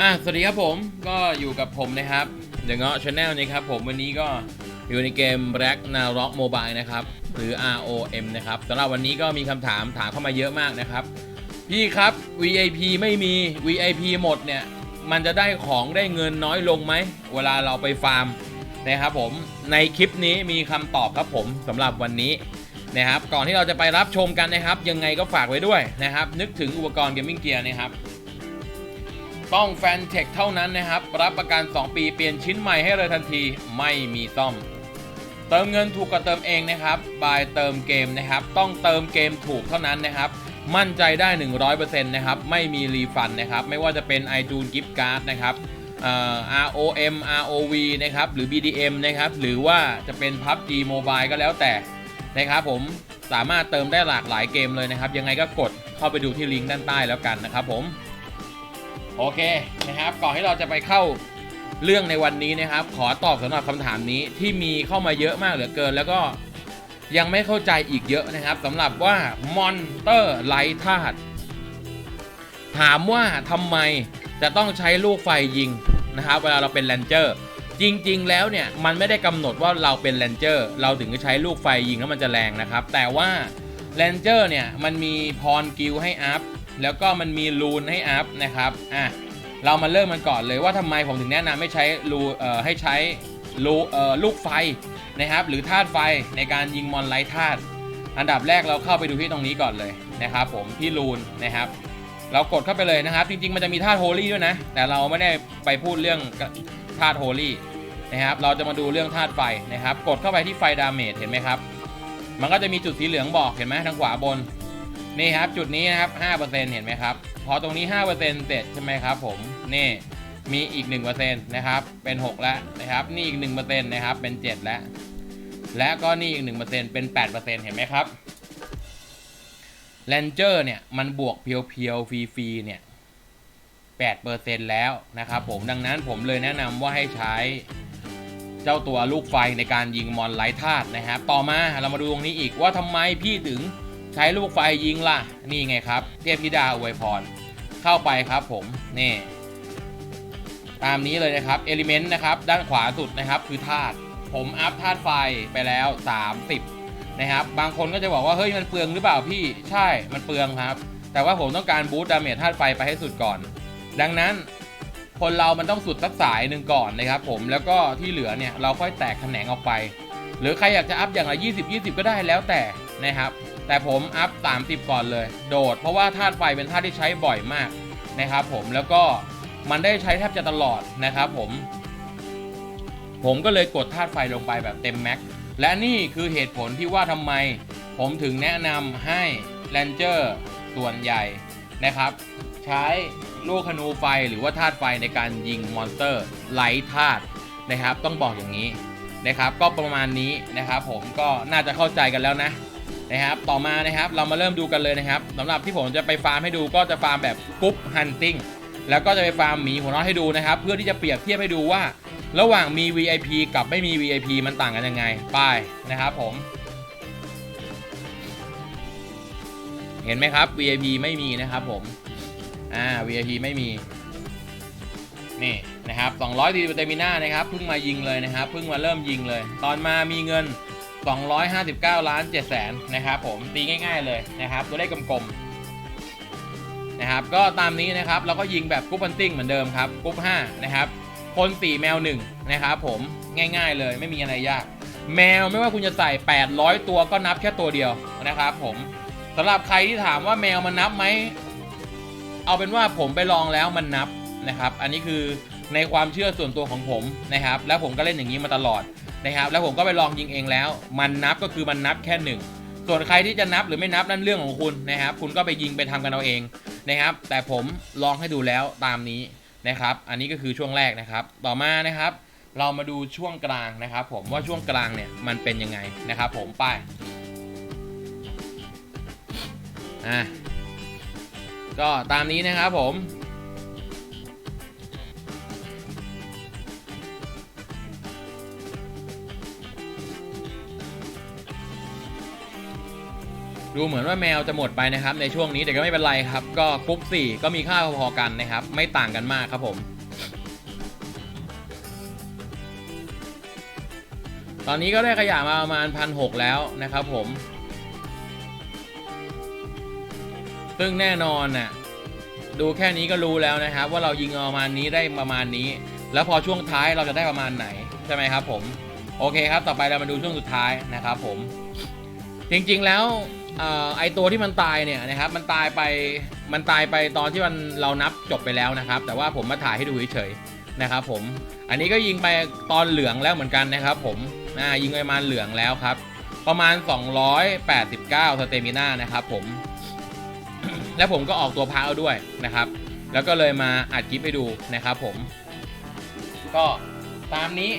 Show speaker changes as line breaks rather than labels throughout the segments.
อะสวัสดีครับผมก็อยู่กับผมนะครับเดอะเงาะชาแนลนะครับผมวันนี้ก็อยู่ในเกม Black n a r o c Mobile นะครับ หรือ ROM นะครับสำหรับวันนี้ก็มีคำถามถามเข้ามาเยอะมากนะครับ พี่ครับ VIP ไม่มี VIP หมดเนี่ย มันจะได้ของได้เงินน้อยลงไหม เวลาเราไปฟาร์มนะครับผมในคลิปนี้มีคำตอบครับผมสำหรับวันนี้นะครับก่อนที่เราจะไปรับชมกันนะครับ ยังไงก็ฝากไว้ด้วยนะครับ นึกถึงอุปกรณ์เกมมิ่งเกียร์นะครับ ต้องแฟนเทคเท่านั้นนะครับ รับประกัน 2 ปีเปลี่ยนชิ้นใหม่ให้เลยทันทีไม่มีซ่อม เติมเงินถูกกว่าเติมเองนะครับบายเติมเกมนะครับ ต้องเติมเกมถูกเท่านั้นนะครับ มั่นใจได้ 100%นะครับ ไม่มีรีฟันนะครับ ไม่ว่าจะเป็น iTunes Gift Card นะครับ ROM ROV นะครับ หรือ BDM นะครับ หรือว่าจะเป็น PUBG Mobile ก็แล้วแต่นะครับผมสามารถเติมได้หลากหลายเกมเลยนะครับ ยังไงก็กดเข้าไปดูที่ลิงก์ด้านใต้แล้วกันนะครับผม โอเคนะครับก่อนที่เราจะไปเข้าเรื่องในวันนี้นะครับ ขอตอบสำหรับคำถามนี้ที่มีเข้ามาเยอะมากเหลือเกิน แล้วก็ยังไม่เข้าใจอีกเยอะนะครับสำหรับว่ามอนเตอร์ไลท์ธาตุถามว่าทำไมจะต้องใช้ลูกไฟยิงนะครับ เวลาเราเป็นแรนเจอร์จริง ๆ แล้วเนี่ยมันไม่ได้กำหนดว่าเราเป็นแรนเจอร์เราถึงจะใช้ลูกไฟยิงแล้วมันจะแรงนะครับ แต่ว่าแรนเจอร์เนี่ยมันมีพรกิลให้อัพ แล้วก็มันมีรูนให้อัพนะครับอะเรามาเริ่มกันก่อนเลยว่าทำไมผมถึงแนะนำให้ใช้รูเอ่อให้ใช้รูเอ่อลูกไฟนะครับ หรือธาตุไฟในการยิงมอนไลท์ธาตุอันดับแรกเราเข้าไปดูที่ตรงนี้ก่อนเลยนะครับ ผมที่รูนนะครับ เรากดเข้าไปเลยนะครับ จริงๆมันจะมีธาตุโฮลี่ด้วยนะ แต่เราไม่ได้ไปพูดเรื่องธาตุโฮลี่นะครับ เราจะมาดูเรื่องธาตุไฟนะครับ กดเข้าไปที่ไฟดาเมจเห็นไหมครับ มันก็จะมีจุดสีเหลืองบอกเห็นไหมทางขวาบน นี่ครับจุดนี้นะครับ5%เห็นไหมครับ พอตรงนี้ 5%เสร็จใช่ไหมครับผมนี่มีอีก1%นะครับเป็น 6 แล้วนะครับ นี่อีก1%นะครับเป็น 7 แล้ว และก็นี่อีก1%เป็น 8%เห็นไหมครับแลนเจอร์เนี่ยมันบวกเพียวๆฟรีๆเนี่ย8%แล้วนะครับผมดังนั้นผมเลยแนะนำว่าให้ใช้เจ้าตัวลูกไฟในการยิงมอนไร้ธาตุนะครับ ต่อมาเรามาดูตรงนี้อีกว่าทำไมพี่ถึง ใช้ลูกไฟยิงล่ะ นี่ไงครับ เทพธิดาอวยพร เข้าไปครับผม นี่ ตามนี้เลยนะครับ เอลิเมนต์นะครับ ด้านขวาสุดนะครับ คือธาตุ ผมอัพธาตุไฟไปแล้ว 30 นะครับ บางคนก็จะบอกว่า เฮ้ย มันเปลืองหรือเปล่าพี่ ใช่ มันเปลืองครับ แต่ว่าผมต้องการบูสต์ดาเมจธาตุไฟไปให้สุดก่อน ดังนั้นคนเรามันต้องสุดสักสายหนึ่งก่อนนะครับผม แล้วก็ที่เหลือเนี่ยเราค่อยแตกแขนงออกไป หรือใครอยากจะอัพอย่างละ20 20 ก็ได้แล้วแต่นะครับ แต่ผมอัพ 30 ก่อนเลย โดด เพราะว่าธาตุไฟเป็นธาตุที่ใช้บ่อยมากนะครับผมแล้วก็มันได้ใช้แทบจะตลอดนะครับผม ผมก็เลยกดธาตุไฟลงไปแบบเต็มแม็กและนี่คือเหตุผลที่ว่าทำไม ผมถึงแนะนำให้แรนเจอร์ส่วนใหญ่นะครับ ใช้ลูกธนูไฟหรือว่าธาตุไฟในการยิงมอนสเตอร์ไลท์ธาตุนะครับ ต้องบอกอย่างนี้นะครับ ก็ประมาณนี้นะครับ ผมก็น่าจะเข้าใจกันแล้วนะ นะครับ ต่อมานะครับเรามาเริ่มดูกันเลยนะครับสำหรับที่ผมจะไปฟาร์มให้ดูก็จะฟาร์มแบบกรุ๊ปฮันติงแล้วก็จะไปฟาร์มหมีหัวน้อยให้ดูนะครับ เพื่อที่จะเปรียบเทียบให้ดูว่า ระหว่างมี VIP กับไม่มี VIP มันต่างกันยังไงไป้ายนะครับผม เห็นไหมครับ VIP ไม่มีนะครับผมอ่า VIP ไม่มีนี่นะครับ200ดีเตมิน่านะครับเพิ่งมายิงเลยนะครับเพิ่งมาเริ่มยิงเลย ตอนมามีเงิน 259 ล้าน7แสนนะครับผมตีง่าย ๆเลยนะครับ ตัวเลขกลมๆนะครับ ก็ตามนี้นะครับเราก็ยิงแบบกรุ๊ปพันติ้งเหมือนเดิมครับกรุ๊ป5นะครับคน4แมว1นะครับผมง่ายๆเลยไม่มีอะไรยาก แมวไม่ว่าคุณจะใส่ 800 ตัวก็นับแค่ตัวเดียวนะครับผมสำหรับใครที่ถามว่าแมวมันนับไหมเอาเป็นว่าผมไปลองแล้วมันนับนะครับ อันนี้คือในความเชื่อส่วนตัวของผมนะครับ แล้วผมก็เล่นอย่างนี้มาตลอด นะครับแล้วผมก็ไปลองยิงเองแล้ว มันนับก็คือมันนับแค่หนึ่งส่วนใครที่จะนับหรือไม่นับนั่นเรื่องของคุณนะครับ คุณก็ไปยิงไปทำกันเอาเองนะครับ แต่ผมลองให้ดูแล้วตามนี้นะครับ อันนี้ก็คือช่วงแรกนะครับ ต่อมานะครับ เรามาดูช่วงกลางนะครับ ผมว่าช่วงกลางเนี่ยมันเป็นยังไงนะครับ ผมไปอะก็ตามนี้นะครับผม ดูเหมือนว่าแมวจะหมดไปนะครับในช่วงนี้แต่ก็ไม่เป็นไรครับ ก็กรุ๊ปสี่ก็มีค่าพอๆกันนะครับ ไม่ต่างกันมากครับผมตอนนี้ก็ได้ขยะมาประมาณพันหกแล้วนะครับผม ซึ่งแน่นอนน่ะดูแค่นี้ก็รู้แล้วนะครับ ว่าเรายิงประมาณนี้ได้ประมาณนี้ แล้วพอช่วงท้ายเราจะได้ประมาณไหน ใช่ไหมครับผม โอเคครับ ต่อไปเรามาดูช่วงสุดท้ายนะครับผม จริงๆแล้ว ไอตัวที่มันตายเนี่ยนะครับ มันตายไป มันตายไปตอนที่มันเรานับจบไปแล้วนะครับ แต่ว่าผมมาถ่ายให้ดูเฉยๆนะครับ ผม อันนี้ก็ยิงไปตอนเหลืองแล้วเหมือนกันนะครับ ผมอ่ายิงไปมาเหลืองแล้วครับ ประมาณ 289สเตมิน่านะครับ ผม แล้วผมก็ออกตัวพาเอาด้วยนะครับ แล้วก็เลยมาอัดคลิปให้ดูนะครับ ผม ก็ตามนี้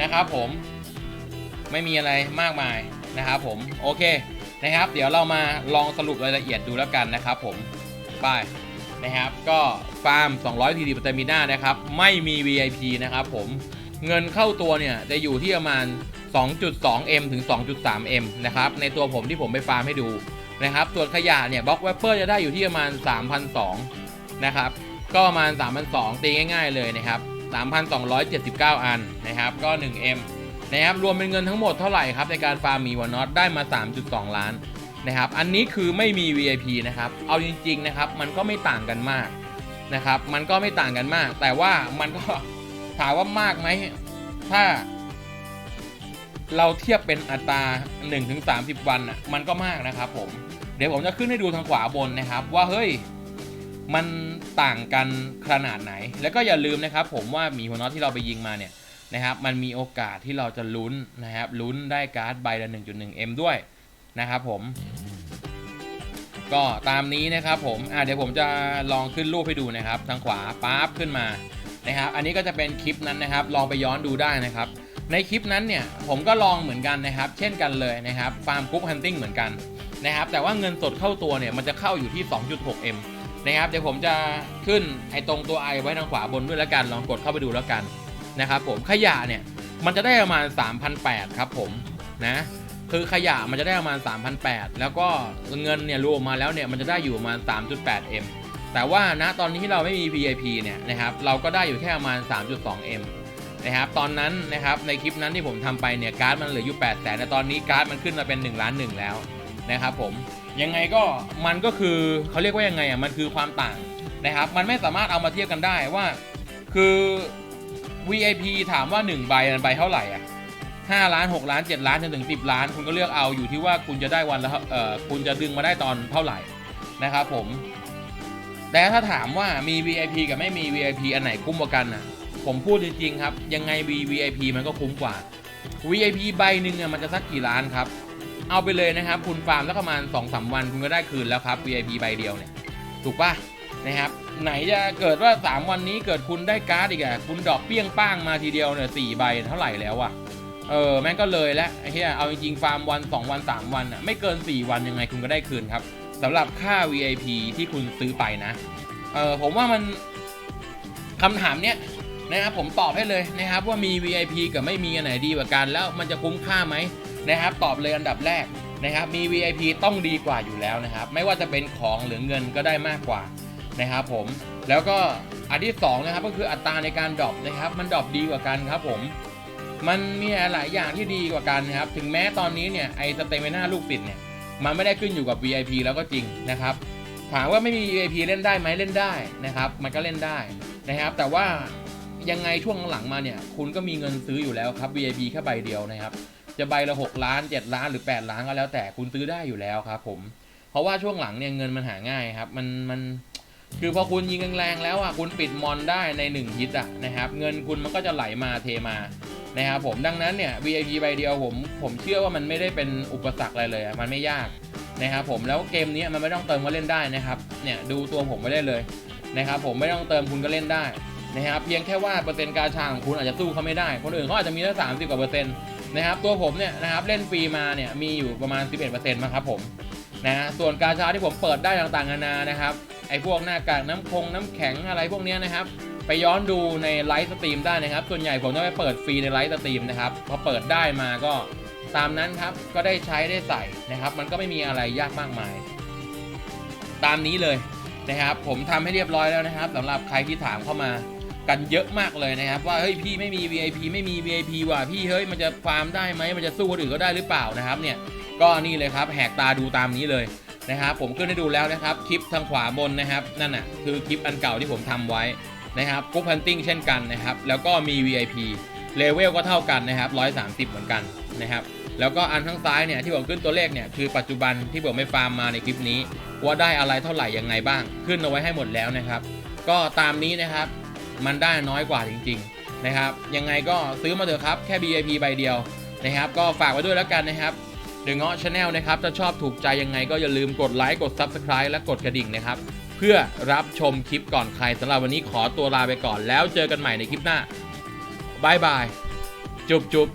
นะครับ ผม ไม่มีอะไรมากมายนะครับ ผม โอเค นะครับ เดี๋ยวเรามาลองสรุปรายละเอียดดูแล้วกันนะครับ ผมไปนะครับ ก็ฟาร์ม200ทีดีปตมิน่านะครับ ไม่มี VIP นะครับผมเงินเข้าตัวเนี่ยจะอยู่ที่ประมาณ 2.2M ถึง 2.3M นะครับ ในตัวผมที่ผมไปฟาร์มให้ดูนะครับ ส่วนขยะเนี่ยบล็อกเวเปอร์จะได้อยู่ที่ประมาณ 3,200 นะครับ ก็ประมาณ 3,200 ตีง่าย ๆ เลยนะครับ 3,279 อันนะครับ ก็ 1M นะครับรวมเป็นเงินทั้งหมดเท่าไหร่ครับในการฟาร์มมีวานอตได้มา 3.2 ล้านนะครับอันนี้คือไม่มี VIP นะครับเอาจริงๆนะครับมันก็ไม่ต่างกันมากนะครับมันก็ไม่ต่างกันมาก แต่ว่ามันก็ถามว่ามากไหมถ้า เราเทียบเป็นอัตรา 1-30 วันอะมันก็มากนะครับผมเดี๋ยวผมจะขึ้นให้ดูทางขวาบนนะครับ ว่าเฮ้ยมันต่างกันขนาดไหน แล้วก็อย่าลืมนะครับ ผมว่าหมีหัวน็อตที่เราไปยิงมาเนี่ย นะครับมันมีโอกาสที่เราจะลุ้นนะครับลุ้นได้การ์ดใบละ 1.1M ด้วยนะครับผม ก็ตามนี้นะครับผมอ่าเดี๋ยวผมจะลองขึ้นรูปให้ดูนะครับ ทางขวาปั๊บขึ้นมานะครับ อันนี้ก็จะเป็นคลิปนั้นนะครับ ลองไปย้อนดูได้นะครับ ในคลิปนั้นเนี่ยผมก็ลองเหมือนกันนะครับ เช่นกันเลยนะครับฟาร์มกรุ๊ปฮันติงเหมือนกันนะครับ แต่ว่าเงินสดเข้าตัวเนี่ยมันจะเข้าอยู่ที่ 2.6M นะครับ เดี๋ยวผมจะขึ้นไอ้ตรงตัว i ไว้ทางขวาบนด้วยแล้วกัน ลองกดเข้าไปดูแล้วกัน นะครับผมขยะเนี่ยมันจะได้ประมาณ 3,800ครับผมนะคือขยะมันจะได้ประมาณ 3,800 แล้วก็เงินเนี่ยรวมมาแล้วเนี่ยมันจะได้อยู่ประมาณ 3.8M แต่ว่านะตอนนี้ที่เราไม่มี VIP เนี่ยนะครับเราก็ได้อยู่แค่ประมาณ 3.2M นะครับตอนนั้นนะครับในคลิปนั้นที่ผมทำไปเนี่ยการ์ดมันเหลืออยู่ 8 0 0แสนแต่ตอนนี้การ์ดมันขึ้นมาเป็น1ล้าน1แล้วนะครับผมยังไงก็มันก็คือเขาเรียกว่ายังไงอะมันคือความต่างนะครับมันไม่สามารถเอามาเทียบกันได้ว่า คือ VIP ถามว่า1ใบมันใบเท่าไหร่อะ5ล้าน6ล้าน7ล้านจนถึง10ล้าน คุณก็เลือกเอาอยู่ที่ว่าคุณจะได้วันละเอ่อคุณจะดึงมาได้ตอนเท่าไหร่นะครับผมแต่ถ้าถามว่ามี VIP กับไม่มี VIP อันไหนคุ้มกว่ากันอะ ผมพูดจริงๆครับ ยังไง VIP มันก็คุ้มกว่า VIP ใบหนึ่งอะมันจะสักกี่ล้านครับ เอาไปเลยนะครับ คุณฟาร์มแล้วประมาณ2-3วันคุณก็ได้คืนแล้วครับ VIP ใบเดียวเนี่ย ถูกปะ นะครับ ไหนจะเกิดว่า 3 วันนี้เกิดคุณได้การ์ดอีกอะคุณดอกเปี้ยงป้างมาทีเดียวเนี่ยสี่ใบเท่าไหร่แล้วอะเออแม่งก็เลยแล้วไอ้เหี้ยเอาจริงๆฟาร์มวัน 2 วัน 3 วันอะไม่เกิน 4 วันยังไงคุณก็ได้คืนครับสำหรับค่า VIP ที่คุณซื้อไปนะเออผมว่ามันคำถามเนี้ยนะครับผมตอบให้เลยนะครับว่ามี VIP กับไม่มีอันไหนดีกว่ากันแล้วมันจะคุ้มค่าไหมนะครับ ตอบเลยอันดับแรกนะครับมี VIP ต้องดีกว่าอยู่แล้วนะครับ ไม่ว่าจะเป็นของหรือเงินก็ได้มากกว่า นะครับผมแล้วก็อันที่สองนะครับก็คืออัตราในการดรอปนะครับ มันดรอปดีกว่ากันครับผมมันมีหลายอย่างที่ดีกว่ากันนะครับ ถึงแม้ตอนนี้เนี่ยไอสเตเมน่าลูกติดเนี่ยมันไม่ได้ขึ้นอยู่กับ VIP แล้วก็จริงนะครับ ถามว่าไม่มี VIP เล่นได้ไหมเล่นได้นะครับ มันก็เล่นได้นะครับ แต่ว่ายังไงช่วงหลังมาเนี่ย คุณก็มีเงินซื้ออยู่แล้วครับ VIP แค่ใบเดียวนะครับ จะใบละ 6 ล้าน 7 ล้านหรือ 8 ล้านก็แล้วแต่คุณซื้อได้อยู่แล้วครับผมเพราะว่าช่วงหลังเนี่ยเงินมันหาง่ายครับ มันมัน คือพอคุณยิงแรงๆแล้วอะคุณปิดมอนได้ใน1ฮิตอะนะครับเงินคุณมันก็จะไหลมาเทมานะครับผมดังนั้นเนี่ย VIP ใบเดียวผมผมเชื่อว่ามันไม่ได้เป็นอุปสรรคอะไรเลยอะมันไม่ยากนะครับผมแล้วเกมนี้มันไม่ต้องเติมก็เล่นได้นะครับเนี่ยดูตัวผมไม่ได้เลยนะครับผมไม่ต้องเติมคุณก็เล่นได้นะครับเพียงแค่ว่าเปอร์เซ็นต์การชาของคุณอาจจะสู้เขาไม่ได้ คนอื่นเขาอาจจะมีแค่สามสิบกว่าเปอร์เซ็นต์นะครับตัวผมเนี่ยนะครับเล่นฟรีมาเนี่ยมีอยู่ประมาณ 11%นะครับผมนะส่วนการชาที่ผมเปิดได้ต่างๆนานานะครับ พวกหน้ากากน้ำคงน้ำแข็งอะไรพวกนี้นะครับ ไปย้อนดูในไลฟ์สตรีมได้นะครับ ส่วนใหญ่ผมจะไปเปิดฟรีในไลฟ์สตรีมนะครับ พอเปิดได้มาก็ตามนั้นครับ ก็ได้ใช้ได้ใส่นะครับ มันก็ไม่มีอะไรยากมากมาย ตามนี้เลยนะครับ ผมทำให้เรียบร้อยแล้วนะครับสำหรับใครที่ถามเข้ามากันเยอะมากเลยนะครับ ว่าเฮ้ยพี่ไม่มี VIP ไม่มี VIP ว่ะพี่เฮ้ยมันจะฟาร์มได้ไหมมันจะสู้คนอื่นก็ได้หรือเปล่านะครับเนี่ยก็นี่เลยครับแหกตาดูตามนี้เลย นะครับผมขึ้นให้ดูแล้วนะครับคลิปทางขวาบนนะครับนั่นน่ะคือคลิปอันเก่าที่ผมทำไว้นะครับกุ๊กพันติ้งเช่นกันนะครับแล้วก็มี VIP เลเวลก็เท่ากันนะครับ 130 เหมือนกันนะครับแล้วก็อันข้างซ้ายเนี่ยที่ผมขึ้นตัวเลขเนี่ยคือปัจจุบันที่ผมไม่ฟาร์มมาในคลิปนี้ ว่าได้อะไรเท่าไหร่ยังไงบ้าง ขึ้นเอาไว้ให้หมดแล้วนะครับ ก็ตามนี้นะครับมันได้น้อยกว่าจริง ๆนะครับ ยังไงก็ซื้อมาเถอะครับแค่ BIP ใบเดียวนะครับ ก็ฝากไว้ด้วยแล้วกันนะครับ เดอะเงาะชาแนลนะครับ ถ้าชอบถูกใจยังไงก็อย่าลืมกดไลค์ กด Subscribe และกดกระดิ่งนะครับ เพื่อรับชมคลิปก่อนใครสำหรับวันนี้ขอตัวลาไปก่อนแล้วเจอกันใหม่ในคลิปหน้าบายบาย จุบจุบ